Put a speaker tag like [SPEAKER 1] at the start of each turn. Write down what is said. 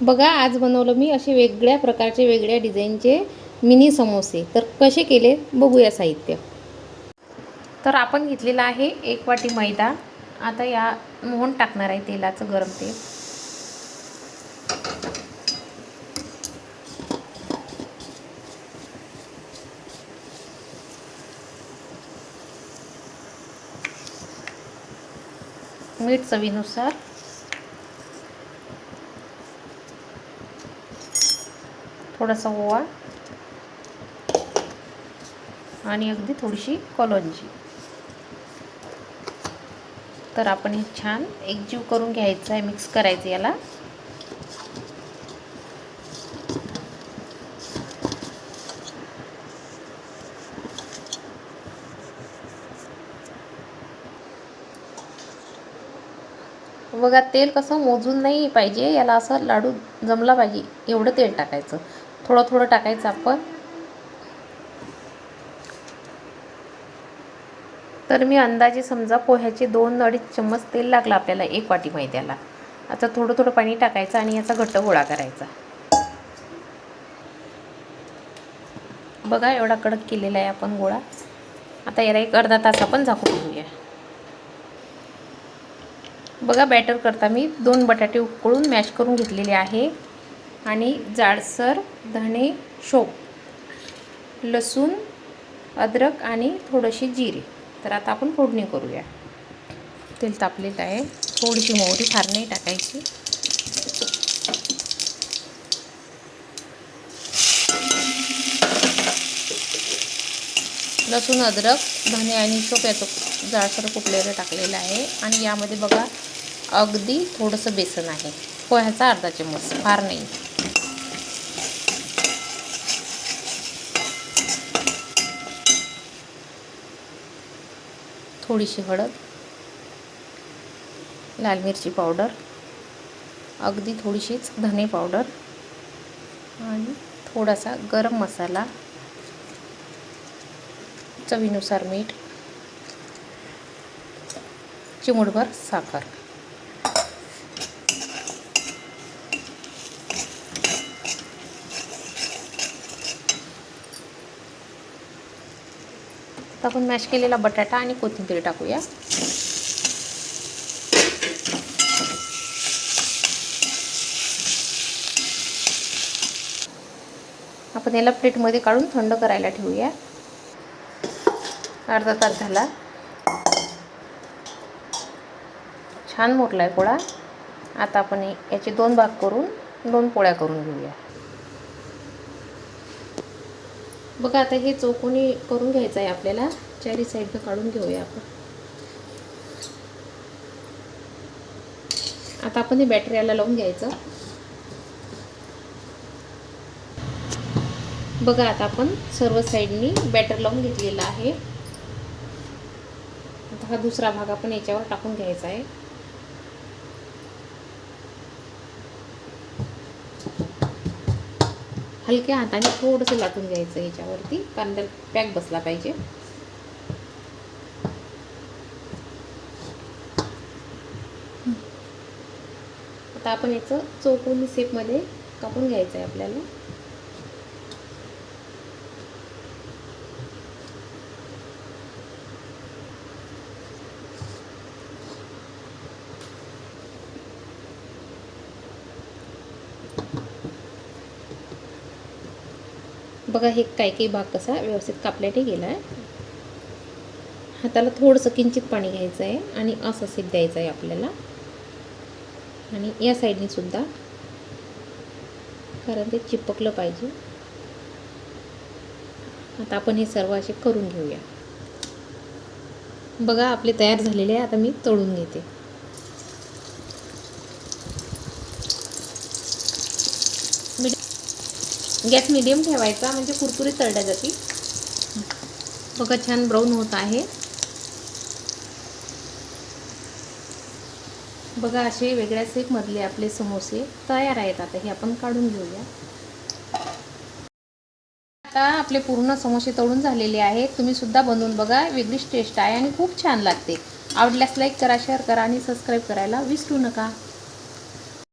[SPEAKER 1] बघा आज बनवलं मी असे वेगळ्या प्रकारचे वेगळ्या डिझाईनचे मिनी समोसे. तर कसे केले बघूया साहित्य. तर आपण घेतलेलं आहे एक वाटी मैदा. आता या मोहन टाकणार आहे तेलाचं गरम तेल. मीठ चवीनुसार थोडासा ओवा. आणि अगदी थोडीशी कलोंजी. तर आपण हे छान एकजीव करून घ्यायचं आहे मिक्स करायचं याला. बघा तेल कसं मोजून नाही पाहिजे याला असं लाडू जमला पाहिजे एवढं तेल टाकायचं. थोडं थोडं टाकायचं आपण. तर मी अंदाजे समजा पोह्याचे दोन अडीच चम्मच तेल लागलं आपल्याला एक वाटी मैद्याला. आता थोडं थोडं पाणी टाकायचं आणि याचा घट्ट गोळा करायचा. बघा एवढा कडक केलेला आहे आपण गोळा. आता याला एक अर्धा तास आपण झाकून घेऊया बघा बॅटर करता मी दोन बटाटे उकळून मॅश करून घेतलेले आहे. आणि जाडसर धणे शोप लसूण अद्रक आणि थोडीशी जिरे. तर आता आपण फोडणी करूया. तेल तापलेलं आहे. थोडीशी मोहरी फार नाही टाकायची. लसूण अद्रक धने आणि शोप याचं जाडसर कुटलेलं टाकलेलं आहे. आणि यामध्ये बघा अगदी थोडंसं बेसन आहे. पोह्याचा अर्धा चम्मच फार नाही. थोडीशी हळद लाल मिरची पावडर अगदी थोडीशीच धने पावडर आणि थोडासा गरम मसाला चवीनुसार मीठ चिमूटभर साखर. आता आपण मॅश केलेला बटाटा आणि कोथिंबीर टाकूया. आपण याला प्लेटमध्ये काढून थंड करायला ठेवूया. अर्धा तास झाला. छान मोठला आहे पोळा. आता आपण याचे दोन भाग करून दोन पोळ्या करून घेऊया. बघा आता हे चौकोनी करून घ्यायचं आहे आपल्याला चारी साईडनं काढून घेऊया आपण. आता आपण हे बॅटरी याला लावून घ्यायचं. बघा आता आपण सर्व साईडनी बॅटर लावून घेतलेला आहे. आता हा दुसरा भाग आपण याच्यावर टाकून घ्यायचा आहे. हलक्या हाताने थोडंसं लाटून घ्यायचं याच्यावरती कारण पॅक बसला पाहिजे. आता आपण याचं चौकोनी सेपमध्ये कापून घ्यायचं आहे आपल्याला. बघा हे काही काही भाग कसा व्यवस्थित कापल्याने गेला आहे हाताला थोडंसं किंचित पाणी घ्यायचं आहे आणि असं सेप द्यायचं आहे आपल्याला. आणि या साईडने सुद्धा कारण ते चिपकलं पाहिजे. आता आपण हे सर्व असे करून घेऊया. बघा आपले तयार झालेले आहे. आता मी तळून घेते. गॅस मिडियम ठेवायचा म्हणजे कुरकुरीत तळल्या जातील. बघा छान ब्राऊन होत आहे. बघा असे वेगळ्या सेपमधले आपले समोसे तयार आहेत. आता हे आपण काढून घेऊया. आता आपले पूर्ण समोसे तळून झालेले आहेत. तुम्ही सुद्धा बनवून बघा. वेगळीच टेस्ट आहे आणि खूप छान लागते. आवडल्यास लाईक करा शेअर करा आणि सबस्क्राईब करायला विसरू नका.